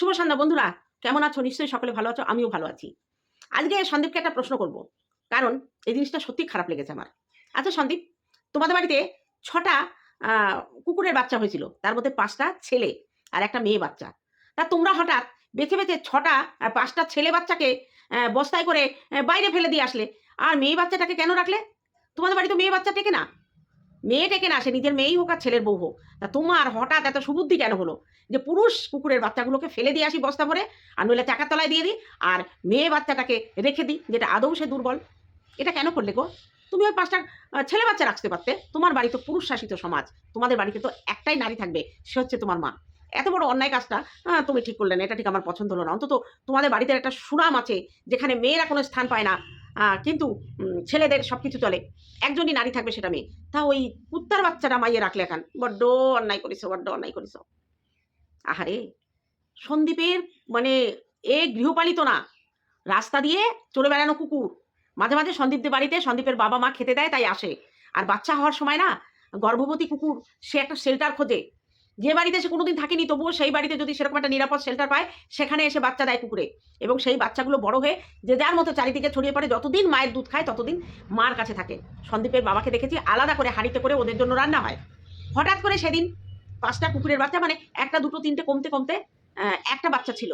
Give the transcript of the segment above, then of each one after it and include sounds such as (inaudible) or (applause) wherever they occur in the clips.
শুভ সন্ধ্যা বন্ধুরা। কেমন আছো? নিশ্চয়ই সকলে ভালো আছো, আমিও ভালো আছি। আজকে সন্দীপকে একটা প্রশ্ন করব, কারণ এই জিনিসটা সত্যি খারাপ লেগেছে আমার। আচ্ছা সন্দীপ, তোমাদের বাড়িতে ছটা কুকুরের বাচ্চা হয়েছিল। তার মধ্যে পাঁচটা ছেলে আর একটা মেয়ে বাচ্চা। তা তোমরা হঠাৎ বেছে বেছে ছটা পাঁচটা ছেলে বাচ্চাকে বস্তায় করে বাইরে ফেলে দিয়ে আসলে। আর মেয়ে বাচ্চাটাকে কেন রাখলে? তোমাদের বাড়িতে মেয়ে বাচ্চা টেকে না? মেয়ে টেকে না সে নিজের মেয়েই হোক আর ছেলের বউ হোক। তা তোমার হঠাৎ এত সুবুদ্ধি কেন হলো? যে পুরুষ কুকুরের বাচ্চাগুলোকে ফেলে দিয়ে আসি বস্তা ভরে, আর নইলে চাকার তলায় দিয়ে দিই, আর মেয়ে বাচ্চাটাকে রেখে দিই, যেটা আদৌ সে দুর্বল। এটা কেন করলে গো? তুমি ওই পাঁচটা ছেলে বাচ্চা রাখতে পারতে। তোমার বাড়ি তো পুরুষ শাসিত সমাজ, তোমাদের বাড়িতে তো একটাই নারী থাকবে, সে হচ্ছে তোমার মা। এত বড় অন্যায় কাজটা তুমি ঠিক করলে না, এটা ঠিক আমার পছন্দ হলো না। অন্তত তোমাদের বাড়িতে একটা সুনাম আছে, যেখানে মেয়েরা কোনো স্থান পায় না। কিন্তু ছেলেদের সব কিছু চলে। একজনই নারী থাকবে সেটা মেয়ে। তা ওই কুত্তার বাচ্চাটা মাইয়ে রাখলে এখন বড্ড অন্যায় করিস বড্ড অন্যায় করিস আহারে, সন্দীপের মানে এ গৃহপালিত না। রাস্তা দিয়ে চলে বেড়ানো কুকুর। মাঝে মাঝে সন্দীপদের বাড়িতে সন্দীপের বাবা মা খেতে দেয়, তাই আসে। আর বাচ্চা হওয়ার সময় না, গর্ভবতী কুকুর, সে একটা শেল্টার খোঁজে। যে বাড়িতে সে কোনোদিন থাকেনি, তবুও সেই বাড়িতে যদি সেরকম একটা নিরাপদ শেল্টার পায়, সেখানে এসে বাচ্চা দেয় কুকুরে এবং সেই বাচ্চাগুলো বড় হয়ে যে যার মতো চারিদিকে ছড়িয়ে পড়ে, যতদিন মায়ের দুধ খায়, ততদিন মার কাছে থাকে। সন্দীপের বাবাকে দেখেছি আলাদা করে হাঁড়িতে করে ওদের জন্য রান্না হয়। হঠাৎ করে সেদিন পাঁচটা কুকুরের বাচ্চা মানে একটা, দুটো, তিনটে কমতে কমতে একটা বাচ্চা ছিল।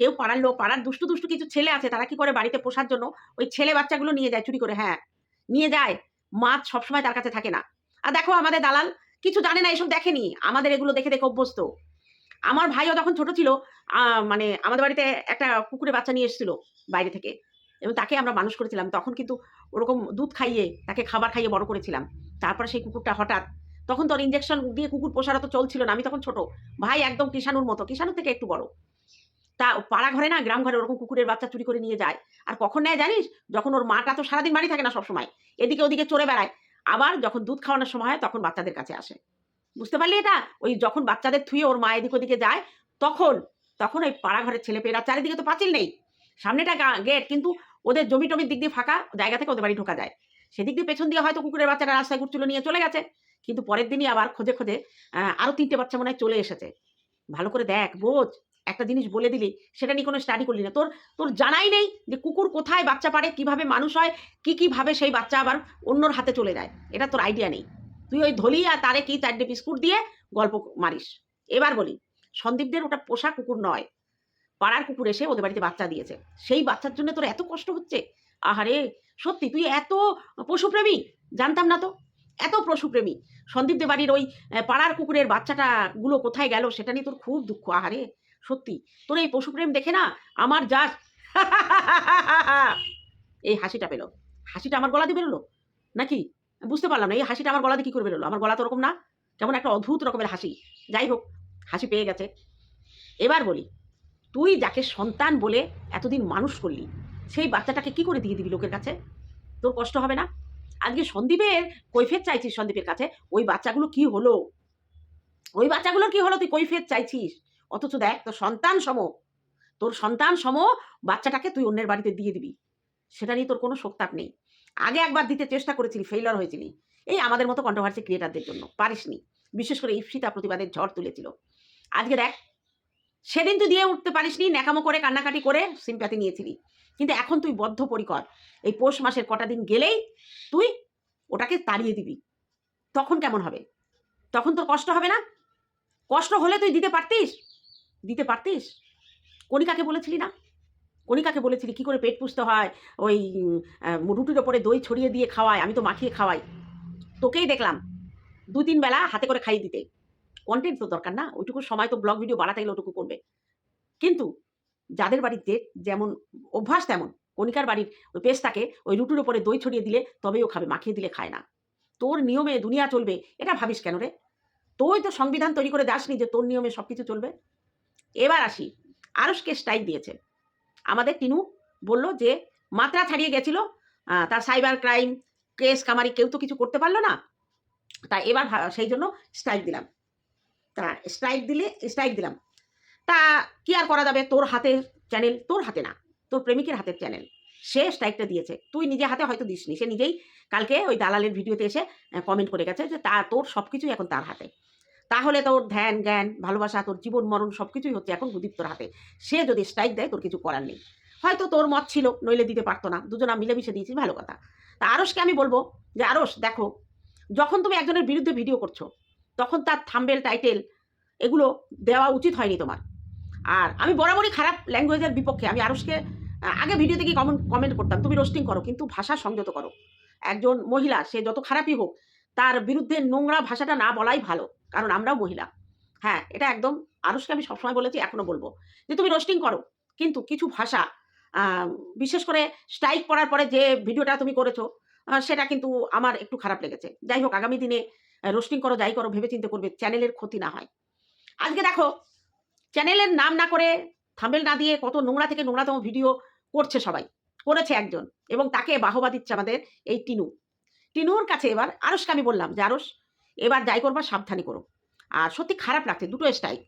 কেউ পাড়ার লোক, পাড়ার দুষ্টু দুষ্টু কিছু ছেলে আছে, তারা কি করে বাড়িতে পোষার জন্য ওই ছেলে বাচ্চাগুলো নিয়ে যায়, চুরি করে হ্যাঁ নিয়ে যায়। মাছ সবসময় তার কাছে থাকে না। আর দেখো আমাদের দালাল কিছু জানে না, এসব দেখেনি। আমাদের এগুলো দেখে দেখে অভ্যস্ত। আমার ভাইও যখন ছোট ছিল মানে আমাদের বাড়িতে একটা কুকুরের বাচ্চা নিয়ে এসেছিল বাইরে থেকে। এবং তাকে আমরা মানুষ করেছিলাম। তখন কিন্তু ওরকম দুধ খাইয়ে, তাকে খাবার খাইয়ে বড় করেছিলাম। তারপরে সেই কুকুরটা হঠাৎ, তখন তোর ইঞ্জেকশন দিয়ে কুকুর পোষারা তো চলছিল না। আমি তখন ছোট। ভাই একদম কিষাণুর মতো কিষাণুর থেকে একটু বড়। তা পাড়া ঘরে না, গ্রাম ঘরে ওরকম কুকুরের বাচ্চা চুরি করে নিয়ে যায়। আর কখন নেয় জানিস? যখন ওর মাটা তো সারাদিন বাড়ি থাকে না সবসময়। এদিকে ওদিকে চড়ে বেড়ায়। আবার যখন দুধ খাওয়ানোর সময় হয় তখন বাচ্চাদের কাছে আসে। বুঝতে পারলি এটা? ওই যখন বাচ্চাদের থুয়ে ওর মা এদিক ওদিকে যায় তখন তখন ওই পাড়া ঘরের ছেলেপেয়েরা চারিদিকে তো পাঁচিল নেই। সামনেটা গেট কিন্তু ওদের জমি টমির দিক দিয়ে ফাঁকা জায়গা থেকে ওদের বাড়ি ঢোকা যায়। সেদিক দিয়ে পেছন দিয়ে হয়তো কুকুরের বাচ্চাটা রাস্তায় ঘুরছিল নিয়ে চলে গেছে। কিন্তু পরের দিনই আবার খোঁজে খোঁজে আহ, আরও তিনটে বাচ্চা মনে হয় চলে এসেছে। ভালো করে দেখ বোঝ। একটা জিনিস বলে দিলি, সেটা নিয়ে কোনো স্টাডি করলি না। তোর তোর জানাই নেই যে কুকুর কোথায় বাচ্চা পারে, কীভাবে মানুষ হয়, কি কীভাবে সেই বাচ্চা আবার অন্যর হাতে চলে যায়। এটা তোর আইডিয়া নেই। তুই ওই ধলি আর তারে কি চারটে বিস্কুট দিয়ে গল্প মারিস। এবার বলি, সন্দীপদের ওটা পোষা কুকুর নয়। পাড়ার কুকুর এসে ওদের বাড়িতে বাচ্চা দিয়েছে। সেই বাচ্চার জন্য তোর এত কষ্ট হচ্ছে? আহারে, সত্যি তুই এত পশুপ্রেমী? জানতাম না তো। এত পশুপ্রেমী। সন্দীপদের বাড়ির ওই পাড়ার কুকুরের বাচ্চাটা গুলো কোথায় গেল, সেটা নিয়ে তোর খুব দুঃখ। আহারে সত্যি, তোর এই পশুপ্রেম দেখে না আমার যা (laughs) এই হাসিটা পেল। হাসিটা আমার গলা দিয়ে বেরোলো? নাকি? বুঝতে পারলাম না, এই হাসিটা আমার গলা দিয়ে কী করে বেরোলো? আমার গলা তো ওরকম না, কেমন একটা অদ্ভুত রকমের হাসি। যাই হোক, হাসি পেয়ে গেছে। এবার বলি, তুই যাকে সন্তান বলে এতদিন মানুষ করলি, সেই বাচ্চাটাকে কি করে দিয়ে দিবি লোকের কাছে? তোর কষ্ট হবে না? আজকে সন্দীপের কৈফেত চাইছিস সন্দীপের কাছে, ওই বাচ্চাগুলো কি হলো? ওই বাচ্চাগুলোর কি হলো? তুই কৈফেত চাইছিস? অথচ দেখ, তোর সন্তান সম। তোর সন্তান সম, বাচ্চাটাকে তুই অন্যের বাড়িতে দিয়ে দিবি। সেটা নিয়ে তোর কোনো শোকতাপ নেই। আগে একবার দিতে চেষ্টা করেছিলি ফেইলার হয়েছিলি। এই আমাদের মতো কন্ট্রোভার্সি ক্রিয়েটারদের জন্য। পারিসনি। বিশেষ করে ইফসিতা প্রতিবাদের ঝড় তুলেছিল। আজকে দেখ, সেদিন তুই দিয়ে উঠতে পারিসনি, ন্যাকামো করে, কান্নাকাটি করে সিম্প্যাথি নিয়েছিলি। কিন্তু এখন তুই বদ্ধপরিকর। এই পৌষ মাসের কটা দিন গেলেই তুই ওটাকে তাড়িয়ে দিবি। তখন কেমন হবে? তখন তোর কষ্ট হবে না? কষ্ট হলে তুই দিতে পারতিস? দিতে পারতিস? কণিকাকে বলেছিলি না? কণিকাকে বলেছিলি কি করে পেট পুষতে হয়? ওই রুটির ওপরে দই ছড়িয়ে দিয়ে খাওয়ায়, আমি তো মাখিয়ে খাওয়াই। তোকেই দেখলাম দু তিন বেলা হাতে করে খাইয়ে দিতে। কন্টেন্ট তো দরকার না, ওইটুকু সময় তো ব্লগ ভিডিও বানাতে গেলে ওটুকু করবে। কিন্তু যাদের বাড়িতে যেমন অভ্যাস তেমন, কণিকার বাড়ির ওই পেস্টটাকে ওই রুটির ওপরে দই ছড়িয়ে দিলে তবেই ও খাবে, মাখিয়ে দিলে খায় না। তোর নিয়মে দুনিয়া চলবে, এটা ভাবিস কেন রে? তুই তো সংবিধান তৈরি করে যাসনি যে তোর নিয়মে সব কিছু চলবে। এবার আসি। আরসকে স্ট্রাইক দিয়েছে। আমাদের টিনু বলল যে, মাত্রা ছাড়িয়ে গেছিল। তার সাইবার ক্রাইম কেস কামারি কেউ তো কিছু করতে পারল না। তা এবার সেই জন্য স্ট্রাইক দিলাম। তা স্ট্রাইক দিলে স্ট্রাইক দিলাম। তা কি আর করা যাবে? তোর হাতের চ্যানেল তোর হাতে না। তোর প্রেমিকের হাতের চ্যানেল সে স্ট্রাইকটা দিয়েছে। তুই নিজে হাতে হয়তো দিসনি। সে নিজেই কালকে ওই দালালের ভিডিওতে এসে কমেন্ট করে গেছে যে, তা তোর সব কিছুই এখন তার হাতে। তাহলে তোর ধ্যান, জ্ঞান, ভালোবাসা, তোর জীবন, মরণ সব কিছুই হচ্ছে এখন গুদীপ্তর হাতে। সে যদি স্ট্রাইক দেয়, তোর কিছু করার নেই। হয়তো তোর মত ছিল, নইলে দিতে পারতো না। দুজনা মিলেমিশে দিয়েছি, ভালো কথা। তা আরসকে আমি বলব যে আরস দেখো, যখন তুমি একজনের বিরুদ্ধে ভিডিও করছ, তখন তার থাম্বেল টাইটেল এগুলো দেওয়া উচিত হয়নি তোমার। আর আমি বরাবরই খারাপ ল্যাঙ্গুয়েজের বিপক্ষে, আমি আরসকে আগে ভিডিওতে কি কমেন্ট কমেন্ট করতাম, তুমি রোস্টিং করো, কিন্তু ভাষা সংযত করো। একজন মহিলা, সে যত খারাপই হোক, তার বিরুদ্ধে নোংরা ভাষাটা না বলাই ভালো। কারণ আমরাও মহিলা। হ্যাঁ এটা একদম আরসকে আমি সবসময় বলেছি, এখনও বলব। যে তুমি রোস্টিং করো, কিন্তু কিছু ভাষা বিশেষ করে স্ট্রাইক করার পরে যে ভিডিওটা তুমি করেছ সেটা কিন্তু আমার একটু খারাপ লেগেছে। যাই হোক, আগামী দিনে রোস্টিং করো, যাই করো ভেবে চিন্তে করবে, চ্যানেলের ক্ষতি না হয়। আজকে দেখো, চ্যানেলের নাম না করে থাম্বেল না দিয়ে কত নোংরা থেকে নোংরাতম ভিডিও করছে সবাই। করেছে একজন, এবং তাকে বাহবা দিচ্ছে আমাদের এই টিনু। টিনুর কাছে এবার আরসকে আমি বললাম যে আরস এবার যাই করবা, সাবধানী করো। আর সত্যি খারাপ লাগছে, দুটো স্ট্রাইক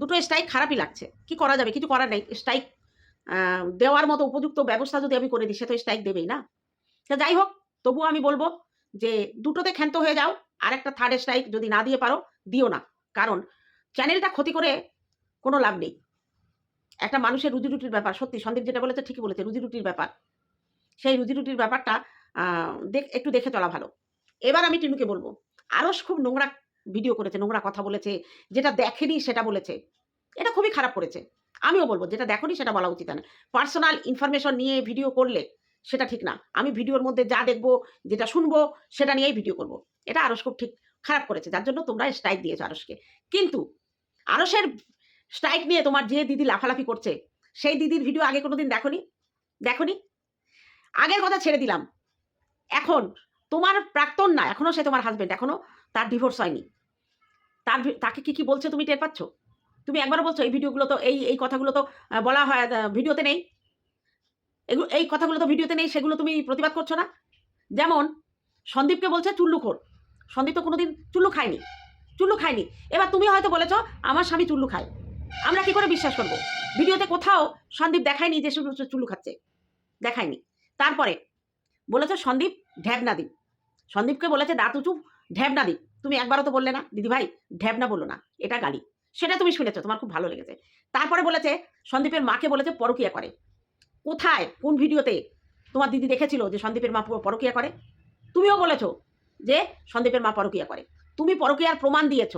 দুটো স্ট্রাইক খারাপই লাগছে। কি করা যাবে? কিছু করার নেই। স্ট্রাইক দেওয়ার মতো উপযুক্ত ব্যবস্থা যদি আমি করে দিই, সে তো স্ট্রাইক দেবেই না। তা যাই হোক, তবুও আমি বলব যে দুটোতে ক্ষান্ত হয়ে যাও আর একটা থার্ড স্ট্রাইক যদি না দিয়ে পারো, দিও না। কারণ চ্যানেলটা ক্ষতি করে কোনো লাভ নেই। একটা মানুষের রুজি রুটির ব্যাপার, সত্যি সন্দীপ যেটা বলেছে ঠিকই বলেছে, রুজি রুটির ব্যাপার। সেই রুজি রুটির ব্যাপারটা দেখ, একটু দেখে চলা ভালো। এবার আমি টিনুকে বলব আরস খুব নোংরা ভিডিও করেছে, নোংরা কথা বলেছে, যেটা দেখেনি সেটা বলেছে। এটা খুবই খারাপ করেছে। আমিও বলব, যেটা দেখনি সেটা বলা উচিত না। পার্সোনাল ইনফরমেশন নিয়ে ভিডিও করলে সেটা ঠিক না। আমি ভিডিওর মধ্যে যা দেখব, যেটা শুনব, সেটা নিয়েই ভিডিও করব। এটা আরস খুব ঠিক খারাপ করেছে। যার জন্য তোমরা স্ট্রাইক দিয়েছ আরসকে। কিন্তু আরসের স্ট্রাইক নিয়ে তোমার যে দিদি লাফালাফি করছে, সেই দিদির ভিডিও আগে কোনোদিন দেখনি? দেখনি? আগের কথা ছেড়ে দিলাম। এখন তোমার প্রাক্তন না, এখনও সে তোমার হাজবেন্ড এখনও তার ডিভোর্স হয়নি। তার তাকে কি কি বলছে তুমি টের পাচ্ছ? তুমি একবারও বলছো, এই ভিডিওগুলো তো, এই এই কথাগুলো তো বলা হয় ভিডিওতে নেই। এগুলো, এই কথাগুলো তো ভিডিওতে নেই, সেগুলো তুমি প্রতিবাদ করছ না? যেমন, সন্দীপকে বলছে চুল্লুখোর সন্দীপ তো কোনোদিন চুল্লু খায়নি। চুল্লু খায়নি। এবার তুমি হয়তো বলেছ, আমার স্বামী চুল্লু খায়। আমরা কি করে বিশ্বাস করব? ভিডিওতে কোথাও সন্দীপ দেখায়নি যে চুল্লু খাচ্ছে। দেখায়নি। তারপরে বলেছ সন্দীপ ঢ্যাবনা দ্বীপ সন্দীপকে বলেছে দাঁত উঁচু ঢ্যাবনা দ্বীপ তুমি একবারও তো বললে না দিদি ভাই ঢ্যাবনা বলল না, এটা গালি। সেটা তুমি শুনেছো, তোমার খুব ভালো লেগেছে। তারপরে বলেছে, সন্দীপের মাকে বলেছে, পরকিয়া করে। কোথায়? কোন ভিডিওতে? তোমার দিদি দেখেছিল যে সন্দীপের মা পরকিয়া করে? তুমিও বলেছ যে সন্দীপের মা পরকিয়া করে। তুমি পরকিয়ার প্রমাণ দিয়েছ।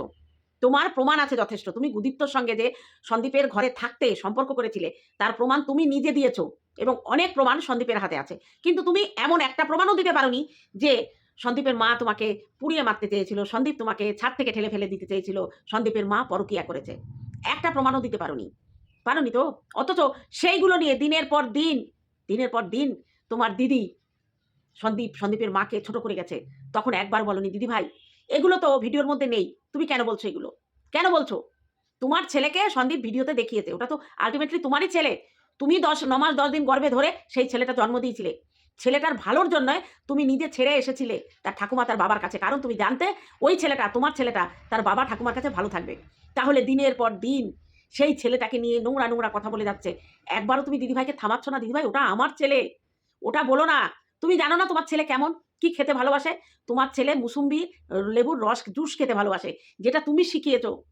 তোমার প্রমাণ আছে যথেষ্ট। তুমি গুদীপ্তর সঙ্গে যে সন্দীপের ঘরে থাকতে সম্পর্ক করেছিলে, তার প্রমাণ তুমি নিজে দিয়েছ এবং অনেক প্রমাণ সন্দীপের হাতে আছে। কিন্তু তুমি এমন একটা প্রমাণও দিতে পারোনি যে সন্দীপের মা তোমাকে পুড়িয়ে মারতে চেয়েছিল, সন্দীপ তোমাকে ছাদ থেকে ঠেলে ফেলে দিতে চেয়েছিল, সন্দীপের মা পরকিয়া করেছে। একটা প্রমাণও দিতে পারোনি। পারোনি তো? অথচ সেইগুলো নিয়ে দিনের পর দিন, দিনের পর দিন তোমার দিদি সন্দীপ, সন্দীপের মাকে ছোট করে গেছে। তখন একবার বলনি, দিদি ভাই, এগুলো তো ভিডিওর মধ্যে নেই। তুমি কেন বলছো এগুলো? কেন বলছো? তোমার ছেলেকে সন্দীপ ভিডিওতে দেখিয়েছে। ওটা তো আলটিমেটলি তোমারই ছেলে। তুমি দশ ন মাস দশ দিন গর্ভে ধরে সেই ছেলেটা জন্ম দিয়েছিলে। ছেলেটার ভালোর জন্য তুমি নিজে ছেড়ে এসেছিলে তার ঠাকুমা তার বাবার কাছে। কারণ তুমি জানতে ওই ছেলেটা, তোমার ছেলেটা তার বাবা ঠাকুমার কাছে ভালো থাকবে। তাহলে দিনের পর দিন সেই ছেলেটাকে নিয়ে নোংরা নোংরা কথা বলে যাচ্ছে। একবারও তুমি দিদিভাইকে থামাচ্ছ না? দিদিভাই, ওটা আমার ছেলে। ওটা বলো না। তুমি জানো না তোমার ছেলে কেমন? কি খেতে ভালোবাসে? তোমার ছেলে মুসুম্বি, লেবুর রস, জুস খেতে ভালোবাসে, যেটা তুমি শিখিয়েছো।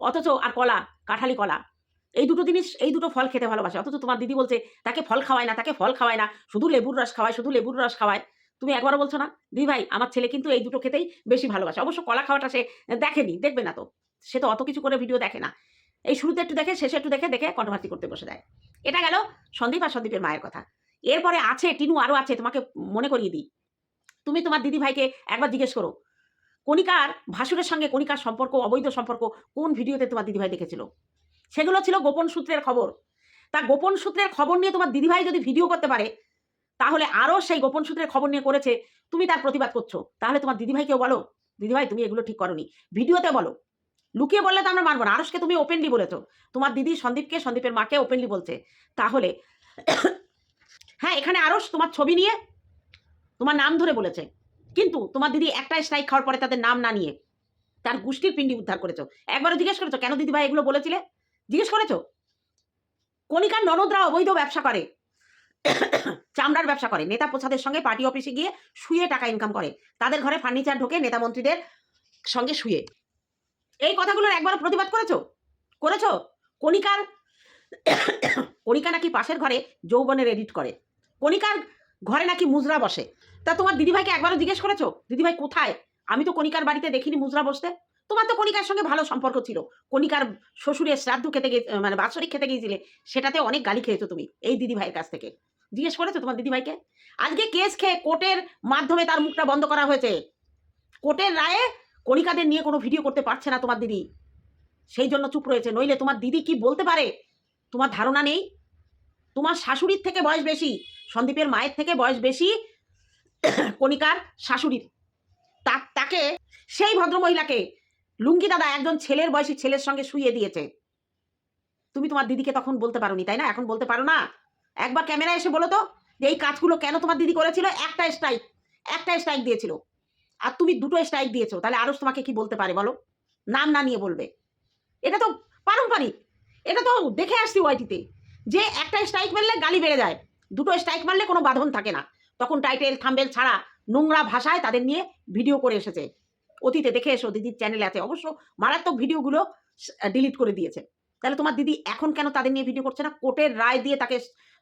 অথচ আর কলা, কাঁঠালি কলা। এই দুটো জিনিস, এই দুটো ফল খেতে ভালোবাসে। অথচ তোমার দিদি বলছে, তাকে ফল খাওয়ায় না, তাকে ফল খাওয়ায় না, শুধু লেবুর রস খাওয়ায়, শুধু লেবুর রস খাওয়ায়। তুমি একবারও বলছো না? দিদি ভাই, আমার ছেলে কিন্তু এই দুটো খেতেই বেশি ভালোবাসে। অবশ্য কলা খাওয়াটা সে দেখেনি, দেখবে না তো। সে তো অত কিছু করে ভিডিও দেখে না। এই শুরুতে একটু দেখে, শেষে একটু দেখে দেখে কন্ট্রোভার্সি করতে বসে দেয় এটা গেল সন্দীপ আর সন্দীপের মায়ের কথা। এরপরে আছে, টিনু আরও আছে, তোমাকে মনে করিয়ে দিই। তুমি তোমার দিদি ভাইকে একবার জিজ্ঞেস করো, কণিকার ভাসুরের সঙ্গে কণিকার সম্পর্ক, অবৈধ সম্পর্ক কোন ভিডিওতে তোমার দিদিভাই দেখেছিল? সেগুলো ছিল গোপন সূত্রের খবর। তা গোপন সূত্রের খবর নিয়ে তোমার দিদিভাই যদি ভিডিও করতে পারে, তাহলে আরও সেই গোপন সূত্রের খবর নিয়ে করেছে, তুমি তার প্রতিবাদ করছ। তাহলে তোমার দিদিভাইকেও বলো, দিদিভাই তুমি এগুলো ঠিক করনি। ভিডিওতে বলো। লুকিয়ে বললে তো আমরা মানবো না। আরসকে তুমি ওপেনলি বলেছ। তোমার দিদি সন্দীপকে, সন্দীপের মাকে ওপেনলি বলছে। তাহলে (coughs) হ্যাঁ এখানে আরস তোমার ছবি নিয়ে তোমার নাম ধরে বলেছে। কিন্তু তোমার দিদি একটা স্ট্রাইক খাওয়ার পরে তাদের নাম না নিয়ে তার গোষ্ঠীর পিণ্ডি উদ্ধার করেছ। একবারও জিজ্ঞেস করেছ, কেন দিদি ভাই এগুলো বলেছিলে? জিজ্ঞেস করেছ? কণিকার ননদরা অবৈধ ব্যবসা করে। চামড়ার ব্যবসা করে। নেতা প্রসাদের সঙ্গে পার্টি অফিসে গিয়ে শুয়ে টাকা ইনকাম করে। তাদের ঘরে ফার্নিচার ঢোকে, নেতা মন্ত্রীদের সঙ্গে শুয়ে। এই কথাগুলোর একবারও প্রতিবাদ করেছ? করেছ? কণিকার কণিকা নাকি পাশের ঘরে যৌবনের এডিট করে। কণিকার ঘরে নাকি মুজরা বসে। তা তোমার দিদিভাইকে একবারও জিজ্ঞেস করেছ? দিদিভাই কোথায়? আমি তো কণিকার বাড়িতে দেখিনি মুজরা বসতে। তোমার তো কণিকার সঙ্গে ভালো সম্পর্ক ছিল। কণিকার শ্বশুরের শ্রাদ্ধ খেতে গিয়ে মানে বাৎসরিক খেতে গিয়েছিলে, সেটাতে অনেক গালি খেয়েছো তুমি, এই দিদিভাইয়ের কাছ থেকে। জিজ্ঞেস করেছ তোমার দিদিভাইকে? আজকে কেস খেয়ে কোর্টের মাধ্যমে তার মুখটা বন্ধ করা হয়েছে। কোর্টের রায়ে কণিকাদের নিয়ে কোনো ভিডিও করতে পারছে না তোমার দিদি। সেই জন্য চুপ রয়েছে, নইলে তোমার দিদি কি বলতে পারে? তোমার ধারণা নেই? তোমার শাশুড়ির থেকে বয়স বেশি, সন্দীপের মায়ের থেকে বয়স বেশি কণিকার শাশুড়ির। তাকে সেই ভদ্রমহিলাকে লুঙ্গি দাদা একজন ছেলের বয়সী ছেলের সঙ্গে শুয়ে দিয়েছে। তুমি তোমার দিদিকে তখন বলতে পারোনি, তাই না? এখন বলতে পারো না? একবার ক্যামেরা এসে বলো তো যে এই কাজগুলো কেন তোমার দিদি করেছিল? একটা স্ট্রাইক একটা স্ট্রাইক দিয়েছিল। আর তুমি দুটো স্ট্রাইক দিয়েছ, তাহলে আরও তোমাকে কি বলতে পারে বলো? নাম না নিয়ে বলবে। এটা তো পারম্পরিক। এটা তো দেখে আসছি ওয়াইটিতে। যে একটা স্ট্রাইক মারলে গালি বেড়ে যায়, দুটো স্ট্রাইক মারলে কোনো বাঁধন থাকে না। তখন টাইটেল থাম্বেল ছাড়া নোংরা ভাষায় তাদের নিয়ে ভিডিও করে এসেছে। অতীতে দেখে এসো দিদির চ্যানেলে আছে। অবশ্য মারাত্মক ভিডিওগুলো ডিলিট করে দিয়েছে। তাহলে তোমার দিদি এখন কেন তাদের নিয়ে ভিডিও করছে না? কোর্টের রায় দিয়ে তাকে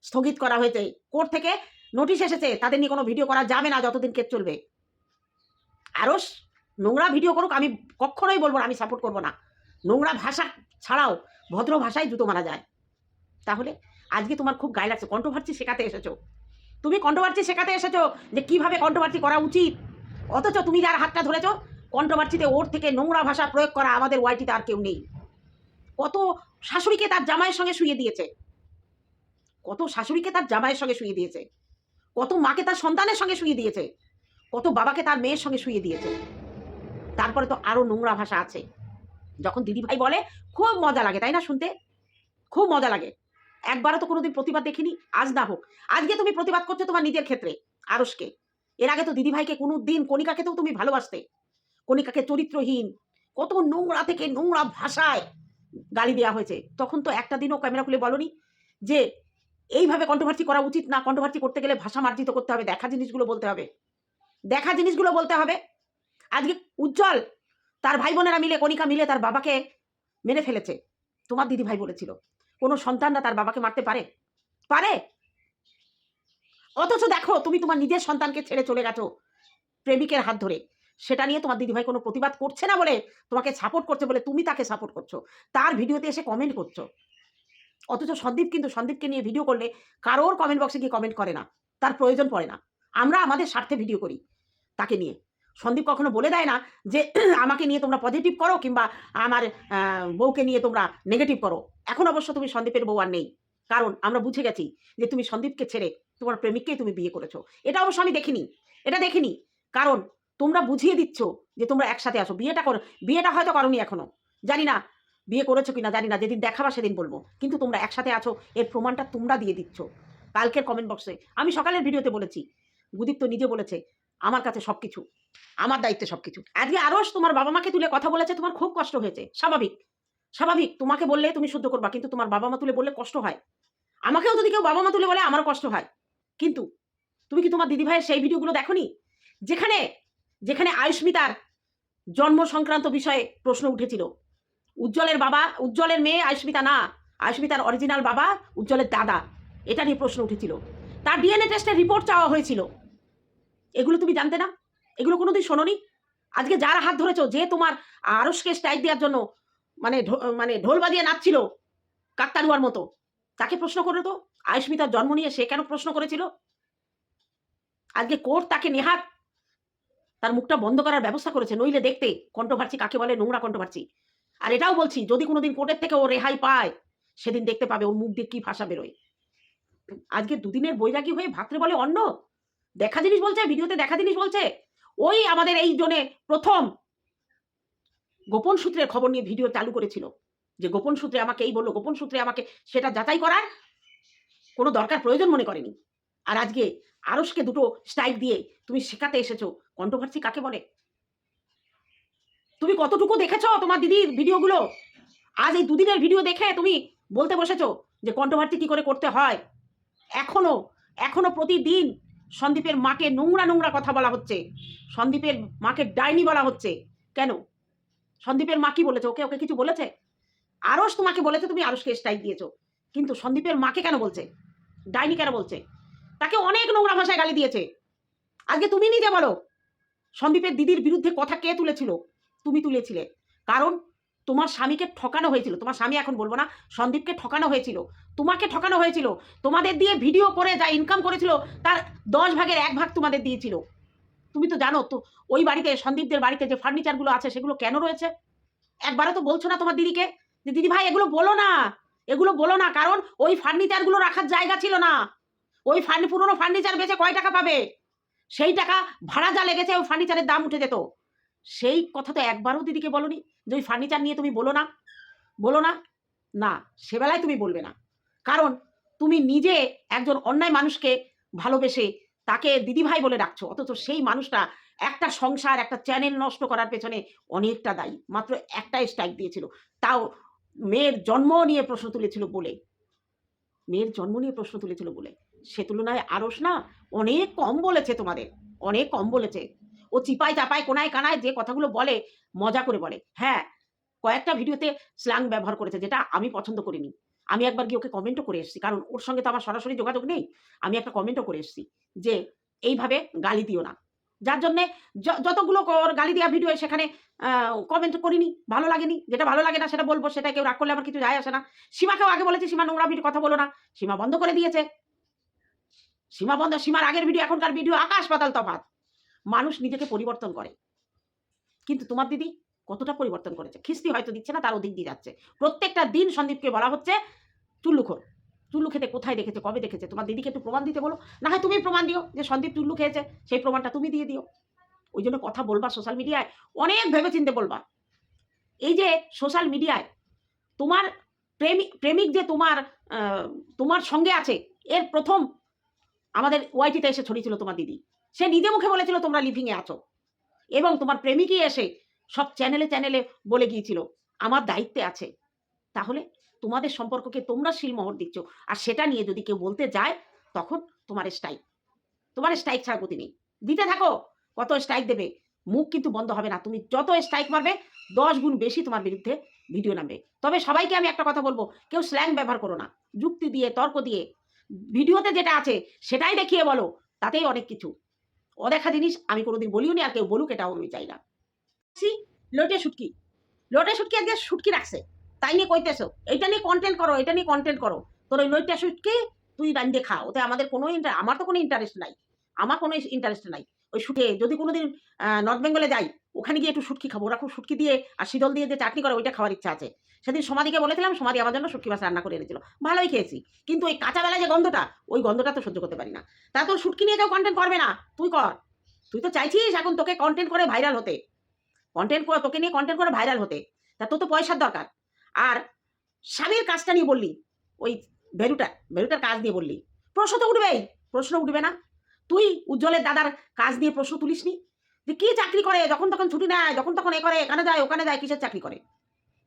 স্থগিত করা হয়েছে। কোর্ট থেকে নোটিশ এসেছে, তাদের নিয়ে কোনো ভিডিও করা যাবে না যতদিন কেস চলবে। আরও নোংরা ভিডিও করুক, আমি কখনোই বলব না, আমি সাপোর্ট করব না। নোংরা ভাষা ছাড়াও ভদ্র ভাষায় জুতো মারা যায়। তাহলে আজকে তোমার খুব গায়ে লাগছে। কন্ট্রোভার্সি শেখাতে এসেছ। তুমি কন্ট্রোভার্সি শেখাতে এসেছ যে কীভাবে কন্ট্রোভার্সি করা উচিত? অথচ তুমি যার হাতটা ধরেছো কন্ট্রোভার্সিতে ওর থেকে নোংরা ভাষা প্রয়োগ করা আমাদের ওয়াইটিতে আর কেউ নেই। কত শাশুড়িকে তার জামাইয়ের সঙ্গে শুয়ে দিয়েছে। কত শাশুড়িকে তার জামাইয়ের সঙ্গে শুয়ে দিয়েছে। কত মাকে তার সন্তানের সঙ্গে শুয়ে দিয়েছে। কত বাবাকে তার মেয়ের সঙ্গে শুয়ে দিয়েছে। তারপরে তো আরও নোংরা ভাষা আছে। যখন দিদিভাই বলে, খুব মজা লাগে, তাই না শুনতে? খুব মজা লাগে। একবারও তো কোনোদিন প্রতিবাদ দেখিনি। আজ না হোক। আজকে তুমি প্রতিবাদ করছ তোমার নিজের ক্ষেত্রে আরসকে এর আগে তো দিদিভাইকে কোনো দিন কণিকাকে তো তুমি ভালোবাসতে। কণিকাকে চরিত্রহীন, কত নোংরা থেকে নোংরা ভাষায় গালি দেওয়া হয়েছে। তখন তো একটা দিনও ক্যামেরা খুলে বলনি যে, এইভাবে কন্ট্রোভার্সি করা উচিত না। কন্ট্রোভার্সি করতে গেলে ভাষা মার্জিত করতে হবে, দেখা জিনিসগুলো বলতে হবে। দেখা জিনিসগুলো বলতে হবে। আজকে উজ্জ্বল, তার ভাই বোনেরা মিলে, কণিকা মিলে তার বাবাকে মেরে ফেলেছে। তোমার দিদি ভাই বলেছিল, কোনো সন্তানরা তার বাবাকে মারতে পারে। পারে! অথচ দেখো, তুমি তোমার নিজের সন্তানকে ছেড়ে চলে গেছো প্রেমিকের হাত ধরে। সেটা নিয়ে তোমার দিদিভাই কোনো প্রতিবাদ করছে না বলে তোমাকে সাপোর্ট করছে বলে তুমি তাকে সাপোর্ট করছ। তার ভিডিওতে এসে কমেন্ট করছ। অথচ সন্দীপ কিন্তু সন্দীপকে নিয়ে ভিডিও করলে কারোর কমেন্ট বক্সে গিয়ে কমেন্ট করে না। তার প্রয়োজন পড়ে না। আমরা আমাদের স্বার্থে ভিডিও করি তাকে নিয়ে। সন্দীপ কখনো বলে দেয় না যে (clears throat) আমাকে নিয়ে তোমরা পজিটিভ করো কিংবা আমার বউকে নিয়ে তোমরা নেগেটিভ করো। এখন অবশ্য তুমি সন্দীপের বউ আর নেই। কারণ আমরা বুঝে গেছি যে তুমি সন্দীপকে ছেড়ে তোমার প্রেমিককেই তুমি বিয়ে করেছ। এটা অবশ্য আমি দেখিনি। এটা দেখিনি। কারণ তোমরা বুঝিয়ে দিচ্ছ যে তোমরা একসাথে আসো বিয়েটা করো। বিয়েটা হয়তো করনি এখনও। জানি না বিয়ে করেছ কিনা, জানি না। যেদিন দেখাবা সেদিন বলব। কিন্তু তোমরা একসাথে আছো, এর প্রমাণটা তোমরা দিয়ে দিচ্ছ। কালকের কমেন্ট বক্সে আমি সকালের ভিডিওতে বলেছি। গুদীপ তো নিজে বলেছে, আমার কাছে সব কিছু আমার দায়িত্বে সব কিছু আজকে আরস তোমার বাবা মাকে তুলে কথা বলেছে, তোমার খুব কষ্ট হয়েছে। স্বাভাবিক। স্বাভাবিক। তোমাকে বললে তুমি শুদ্ধ করবা, কিন্তু তোমার বাবা মা তুলে বললে কষ্ট হয়। আমাকেও যদি কেউ বাবা মা তুলে বলে, আমারও কষ্ট হয়। কিন্তু তুমি কি তোমার দিদিভাইয়ের সেই ভিডিওগুলো দেখোনি? যেখানে যেখানে আয়ুষ্মিতার জন্ম সংক্রান্ত বিষয়ে প্রশ্ন উঠেছিল। উজ্জ্বলের বাবা, উজ্জ্বলের মেয়ে আয়ুষ্মিতা না আয়ুষ্মিতার অরিজিনাল বাবা, উজ্জ্বলের দাদা। এটা নিয়ে প্রশ্ন উঠেছিল। তার ডিএনএ টেস্টের রিপোর্ট চাওয়া হয়েছিল। এগুলো তুমি জানতে না? এগুলো কোনোদিন শোনোনি? আজকে যারা হাত ধরেছ, যে তোমার আরসকে স্ট্রাইক দেওয়ার জন্য মানে মানে ঢোল বাজিয়ে নাচছিল কাকতারুয়ার মতো, তাকে প্রশ্ন করে তো আয়ুষ্মিতার জন্ম নিয়ে সে কেন প্রশ্ন করেছিল? আজকে কোর্ট তাকে নেহাত তার মুখটা বন্ধ করার ব্যবস্থা করেছে, নইলে দেখতে কণ্ঠভার্সি কাকে বলে, নোংরা কণ্ঠভার্সি। আর এটাও বলছি, যদি কোনোদিন কোর্টের থেকে ও রেহাই পায়, সেদিন দেখতে পাবে ওর মুখ দিয়ে কি ভাষা বেরোয়। আজকে দুদিনের বৈরাগী হয়ে ভাত্রে বলে অন্য দেখা জিনিস বলছে, ভিডিওতে দেখা জিনিস বলছে? ওই আমাদের এই জনে প্রথম গোপন সূত্রের খবর নিয়ে ভিডিও চালু করেছিল যে গোপন সূত্রে আমাকে এই বলল, গোপন সূত্রে আমাকে সেটা যাচাই করার কোনো দরকার প্রয়োজন মনে করেনি। আর আজকে আরসকে দুটো স্ট্রাইক দিয়ে তুমি শেখাতে এসেছ। কন্ট্রোভার্সি কাকে বলে? তুমি কতটুকু দেখেছ তোমার দিদির ভিডিওগুলো? আজ এই দুদিনের ভিডিও দেখে তুমি বলতে বসেছো যে কন্ট্রোভার্সি কি করে করতে হয়। এখনও এখনও প্রতিদিন সন্দীপের মাকে নোংরা নোংরা কথা বলা হচ্ছে। সন্দীপের মাকে ডাইনি বলা হচ্ছে। কেন? সন্দীপের মা কি বলেছে? ওকে ওকে কিছু বলেছে? আরস তোমাকে বলেছে তুমি আরসকে স্ট্রাইক দিয়েছ। কিন্তু সন্দীপের মাকে কেন বলছে? ডাইনি কেন বলছে? তাকে অনেক নোংরা ভাষায় গালি দিয়েছে। আজকে তুমি নিজে বলো, সন্দীপের দিদির বিরুদ্ধে কথা কে তুলেছিল? তুমি তুলেছিলে। কারণ তোমার স্বামীকে ঠকানো হয়েছিল। তোমার স্বামী এখন বলব না, সন্দীপকে ঠকানো হয়েছিল। তোমাকে ঠকানো হয়েছিল। তোমাদের দিয়ে ভিডিও করে যা ইনকাম করেছিল, তার দশ ভাগের এক ভাগ তোমাদের দিয়েছিল। তুমি তো জানো, তো ওই বাড়িতে, সন্দীপদের বাড়িতে যে ফার্নিচারগুলো আছে, সেগুলো কেন রয়েছে? একবারও তো বলছো না তোমার দিদিকে যে দিদি ভাই এগুলো বলো না। এগুলো বলো না, কারণ ওই ফার্নিচারগুলো রাখার জায়গা ছিল না। ওই ফার্নি পুরোনো ফার্নিচার বেচে কয় টাকা পাবে? সেই টাকা ভাড়া যা লেগেছে, ওই ফার্নিচারের দাম উঠে যেত। সেই কথা তো একবারও দিদিকে বলনি যে, ওই ফার্নিচার নিয়ে তুমি বলো না বলো না। না সেবেলায় তুমি বলবে না। কারণ তুমি নিজে একজন অন্যায় মানুষকে ভালোবেসে তাকে দিদিভাই বলে ডাকছো, অথচ সেই মানুষটা একটা সংসার, একটা চ্যানেল নষ্ট করার পেছনে অনেকটা দায়ী। মাত্র একটা স্ট্রাইক দিয়েছিল। তাও মেয়ের জন্ম নিয়ে প্রশ্ন তুলেছিল বলে। মেয়ের জন্ম নিয়ে প্রশ্ন তুলেছিল বলে। সে তুলনায় আরস না অনেক কম বলেছে তোমাদের, অনেক কম বলেছে। ও চিপায় চাপায়, কোনায় কানায় যে কথাগুলো বলে, মজা করে বলে। হ্যাঁ কয়েকটা ভিডিওতে স্ল্যাং ব্যবহার করেছে, যেটা আমি পছন্দ করিনি। আমি একবার গিয়ে ওকে কমেন্টও করে এসেছি। কারণ ওর সঙ্গে তো আমার সরাসরি যোগাযোগ নেই। আমি একটা কমেন্টও করে এসেছি যে, এইভাবে গালি দিও না। যার জন্যে যতগুলো গালি দেওয়া ভিডিও সেখানে কমেন্ট করিনি, ভালো লাগেনি। যেটা ভালো লাগে না সেটা বলব, সেটা কেউ রাগ করলে আমার কিছু যায় আসে না। সীমাকেও আগে বলেছি, সীমা নোংরা ভিডিও কথা বলো না। সীমা বন্ধ করে দিয়েছে। সীমা বন্ধ, সীমার আগের ভিডিও এখনকার ভিডিও আকাশ পাতাল তফাৎ। মানুষ নিজেকে পরিবর্তন করে। কিন্তু তোমার দিদি কতটা পরিবর্তন করেছে? খিস্তি হয়তো দিচ্ছে না তার ওদিক দিয়ে যাচ্ছে। প্রত্যেকটা দিন সন্দীপকে বলা হচ্ছে, চুল্লুখোর, চুল্লু খেতে কোথায় দেখেছে, কবে দেখেছে? তোমার দিদিকে একটু প্রমাণ দিতে বলো। না হয় তুমি প্রমাণ দিও যে সন্দীপ চুল্লু খেয়েছে, সেই প্রমাণটা তুমি দিয়ে দিও। ওই জন্য কথা বলবা সোশ্যাল মিডিয়ায় অনেক ভেবে চিনতে বলবা। এই যে সোশ্যাল মিডিয়ায় তোমার প্রেমিক প্রেমিক যে তোমার তোমার সঙ্গে আছে, এর প্রথম আমাদের ওয়াইটিতে এসে ছড়িয়েছিল তোমার দিদি। সে নিজে মুখে বলেছিল, তোমরা লিভিংয়ে আছো। এবং তোমার প্রেমিকই এসে সব চ্যানেলে চ্যানেলে বলে গিয়েছিল, আমার দায়িত্বে আছে। তাহলে তোমাদের সম্পর্ককে তোমরা শিলমোহর দিচ্ছ। আর সেটা নিয়ে যদি কেউ বলতে যায়, তখন তোমার স্ট্রাইক তোমার স্ট্রাইক ছাড়া গতি নেই। দিতে থাকো, কত স্ট্রাইক দেবে? মুখ কিন্তু বন্ধ হবে না। তুমি যত স্ট্রাইক মারবে, দশ গুণ বেশি তোমার বিরুদ্ধে ভিডিও নামবে। তবে সবাইকে আমি একটা কথা বলব, কেউ স্ল্যাং ব্যবহার করো না। যুক্তি দিয়ে, তর্ক দিয়ে ভিডিওতে যেটা আছে সেটাই দেখিয়ে বলো, তাতেই অনেক কিছু। অদেখা জিনিস আমি কোনোদিন বলিও নি আর কেউ বলুক, এটাও আমি চাই না। লোটে শুটকি। লোটে শুটকি আজকে শুটকি রাখছে। তাই নিয়ে কইতেছো এটা নিয়ে কন্টেন্ট করো এটা নিয়ে কন্টেন্ট করো। তোর ওই নইটা শুটকি তুই রান্ধে খা। ওতে আমাদের কোনো আমার তো কোনো ইন্টারেস্ট নাই। আমার কোনো ইন্টারেস্ট নাই। ওই শুটে যদি কোনোদিন নর্থ বেঙ্গলে যাই ওখানে গিয়ে একটু শুটকি খাব। ওরা খুব শুটকি দিয়ে আর শীতল দিয়ে যে চাটনি করে, ওইটা খাওয়ার ইচ্ছা আছে। সেদিন সমাধিকে বলেছিলাম, সমাধি আমার জন্য শুটকি মাছ রান্না করে এনেছিল। ভালোই খেয়েছি। কিন্তু ওই কাঁচাবেলা যে গন্ধটা, ওই গন্ধটা তো সহ্য করতে পারি না। তা তোর শুটকি নিয়ে কেউ কন্টেন্ট করবে না? তুই কর। তুই তো চাইছিস এখন তোকে কন্টেন্ট করে ভাইরাল হতে। কন্টেন্ট করে, তোকে নিয়ে কন্টেন্ট করে ভাইরাল হতে। তা তোর তো পয়সার দরকার। আর স্বামীর কাজটা নিয়ে বললি, ওই ভেরুটা, ভেরুটার কাজ নিয়ে বললি, প্রশ্ন তো উঠবেই। প্রশ্ন উঠবে না। তুই উজ্জ্বলের দাদার কাজ নিয়ে প্রশ্ন তুলিসনি? যে কি চাকরি করে? যখন তখন ছুটি নেয়, যখন তখন এ করে, এখানে যায়, ওখানে যায়, কিসের চাকরি করে?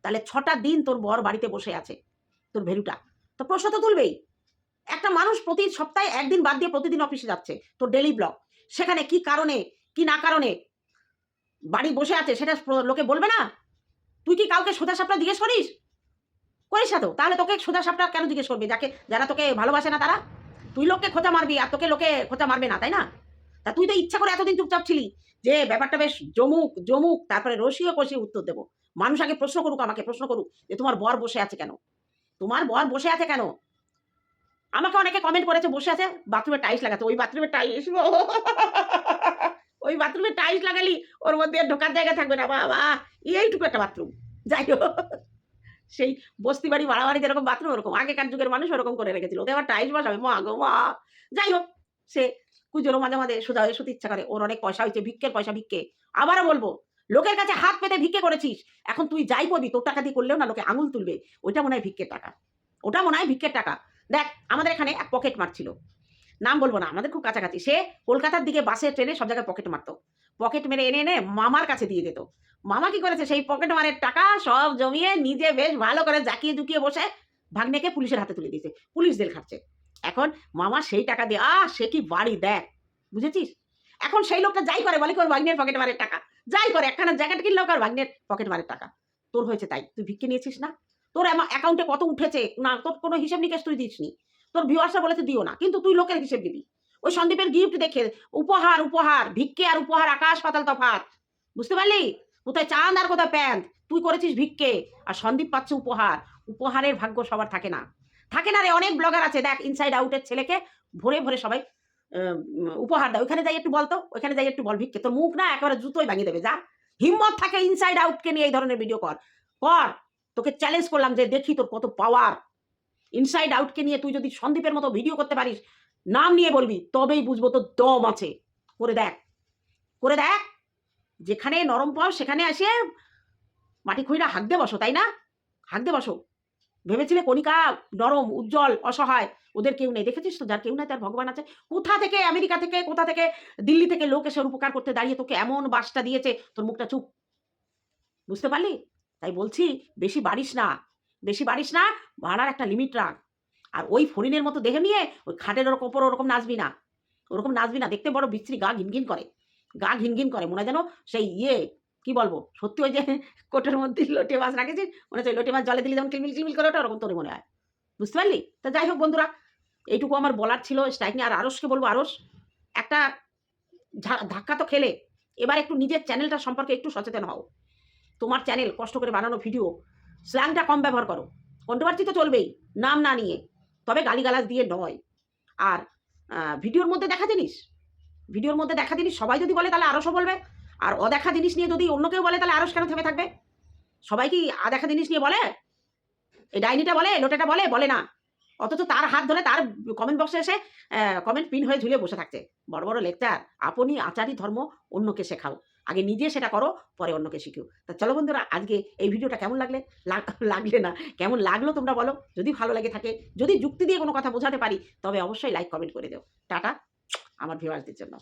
তাহলে ছটা দিন তোর বর বাড়িতে বসে আছে, তোর ভেরুটা। তো প্রশ্ন তো তুলবেই। একটা মানুষ প্রতি সপ্তাহে একদিন বাদ দিয়ে প্রতিদিন অফিসে যাচ্ছে, তোর ডেলি ব্লগ সেখানে কি কারণে, কি না কারণে বাড়ি বসে আছে সেটা লোকে বলবে না? তুই কি কাউকে সোজা সাপটা জিজ্ঞেস করিস? করিস না তো। তাহলে তোকে সোজা সাপটা কেন জিজ্ঞেস করবে? যাকে, যারা তোকে ভালোবাসে না তারা? তুই লোককে খোঁচা মারবি, আর তোকে লোকে খোঁচা মারবে না, তাই না? তা তুই তো ইচ্ছা করে এতদিন চুপচাপ ছিলি যে ব্যাপারটা বেশ জমুক জমুক, তারপরে রসিয়ে কষিয়ে উত্তর দেবো। মানুষ আগে প্রশ্ন করুক, আমাকে প্রশ্ন করুক যে তোমার বর বসে আছে কেন? তোমার বর বসে আছে কেন? আমাকে অনেকে কমেন্ট করেছে, বসে আছে, বাথরুমে টাইলস লাগাতে। ওই বাথরুমে টাইলস ওই বাথরুমে টাইলস লাগালি, ওর মধ্যে ঢোকার জায়গা থাকবে না। বাবা এইটুকু একটা বাথরুম যাই হোক, সেই বস্তি বাড়ি ভাড়া বাড়ি যেরকম বাথরুম ওরকম। আগেকার যুগের মানুষ ওরকম করে রেখেছিল। ওদের আবার টাইলস বসাবে। মা গো, মা। যাই হোক, সে কুজোরও মাঝে মাঝে সোজা হয়ে শুতে ইচ্ছা করে। ওর অনেক পয়সা হয়েছে, ভিক্ষের পয়সা, ভিক্ষে। আবারও বলব, লোকের কাছে হাত পেতে ভিক্ষে করেছিস, এখন তুই যাই করবি, তোর টাকা দিয়ে করলেও না লোকে আঙুল তুলবে। ওইটা মনে হয় ভিক্ষের টাকা। ওটা মনে হয় ভিক্ষের টাকা। দেখ, আমাদের এখানে এক পকেট মারছিল। নাম বলব না, আমাদের খুব কাছাকাছি। সে কলকাতার দিকে বাসে, ট্রেনে সব জায়গায় পকেট মারতো। পকেট মেরে এনে এনে মামার কাছে দিয়ে দিত। মামা কি করেছে, সেই পকেট মারের টাকা সব জমিয়ে নিজে বেশ ভালো করে জাকিয়ে জুকিয়ে বসে ভাগ্নেকে পুলিশের হাতে তুলে দিয়েছে। পুলিশ জেল খাটছে। এখন মামা সেই টাকা দিয়ে, আহ, সে কি বাড়ি, দেখ, বুঝেছিস? এখন সেই লোকটা যাই করে, বলে ওর ভাগ্নের পকেট মারের টাকা, যাই করে, একখানা জ্যাকেট কিনলেও কার ভাগ্নের পকেট মারের টাকা। তোর হয়েছে তাই, তুই ভিক্ষে নিয়েছিস না? তোর অ্যাকাউন্টে কত উঠেছে? না, তোর কোনো হিসেব নিকেশ তুই দিসনি। তোর ভিউয়ার্সরা বলেছে দিও না, কিন্তু তুই লোকের হিসেব দিবি। ওই সন্দীপের গিফট দেখে, উপহার উপহার, ভিক্ষে আর উপহার, আকাশ পাতাল তফাৎ, বুঝতে পারলি? কোথায় চাঁদ আর কোথায় প্যান্ট, তুই করেছিস ভিক্ষে, আর সন্দীপ পাচ্ছে উপহার। উপহারের ভাগ্য সবার থাকে না। থাকে না রে, অনেক ব্লগার আছে। দেখ ইনসাইড আউটের ছেলেকে ভরে ভরে সবাই উপহার দেয়। ওইখানে যাই একটু বলতো ওইখানে যাই একটু বল ভিক্ষে। তোর মুখ না একেবারে জুতোই ভাঙিয়ে দেবে, যা। হিম্মত থাকে ইনসাইড আউটকে নিয়ে এই ধরনের ভিডিও কর। কর, তোকে চ্যালেঞ্জ করলাম যে দেখি তোর কত পাওয়ার ইনসাইড আউটকে নিয়ে তুই যদি সন্দীপের মতো ভিডিও করতে পারিস, নাম নিয়ে বলবি, তবেই বুঝব তোর দম আছে। করে দেখ করে দেখ। যেখানে নরম পাও সেখানে আসে মাটি খুঁড়িরা হাঁক দিয়ে বসো, তাই না? হাঁক দিয়ে বসো। ভেবেছিলে কণিকা নরম, উজ্জ্বল, অসহায়? ওদের কেউ নেই। দেখেছিস তো? যার কেউ নেই, তার ভগবান আছে। কোথা থেকে? আমেরিকা থেকে? কোথা থেকে? দিল্লি থেকে লোক এসে উপকার করতে দাঁড়িয়ে তোকে এমন বাসটা দিয়েছে? তোর মুখটা চুপ। বুঝতে পারলি? তাই বলছি, বেশি বাড়িস না। বেশি বাড়িস না, ভাড়ার একটা লিমিট রাখ। আর ওই ফরিনের মতো দেখে নিয়ে ওই খাটের ওরকম ওপর ওরকম নাচবি না। ওরকম নাচবি না। দেখতে বড় বিচ্ছিরি গা ঘিনঘিন করে। গা ঘিনঘিন করে। মনে যেন সেই ইয়ে কি বলব? সত্যি ওই যে কোটের মধ্যে লোটে মাছ রাখেছিস মনে হচ্ছে লোটে মাছ জলে দিলে যেমন কিলমিল কিলমিল করে ওটা, ওরকম তোর মনে হয়। বুঝতে পারলি? তা যাই হোক বন্ধুরা, এইটুকু আমার বলার ছিল স্ট্রাইক আর আরসকে বলব আরস একটা ধাক্কা তো খেলে। এবার একটু নিজের চ্যানেলটা সম্পর্কে একটু সচেতন হও। তোমার চ্যানেল, কষ্ট করে বানানো ভিডিও স্ল্যাংটা কম ব্যবহার করো। কন্ট্রোভার্সি তো চলবেই, নাম না নিয়ে, তবে গালিগালাজ দিয়ে নয়। আর ভিডিওর মধ্যে দেখা জিনিস? ভিডিওর মধ্যে দেখা জিনিস, সবাই যদি বলে তাহলে আরসও বলবে। আর অদেখা জিনিস নিয়ে যদি অন্য কেউ বলে, তাহলে আরস কেন থেমে থাকবে? সবাই কি আদেখা জিনিস নিয়ে বলে? এই ডাইনিটা বলে, লোটেটা বলে? বলে না। অথচ তার হাত ধরে তার কমেন্ট বক্সে এসে কমেন্ট পিন হয়ে ঝুলে বসে থাকছে। বড় বড় লেকচার আপনি আচারই ধর্ম অন্যকে শেখাও। আগে নিজে সেটা করো, পরে অন্যকে শিখিও। তা চলো বন্ধুরা, আজকে এই ভিডিওটা কেমন লাগলে? লাগ- লাগলে না, কেমন লাগল তোমরা বলো? যদি ভালো লাগে থাকে, যদি যুক্তি দিয়ে কোনো কথা বোঝাতে পারি, তবে অবশ্যই লাইক কমেন্ট করে দেও। টাটা, আমার ভিউয়ার্সদের জন্য।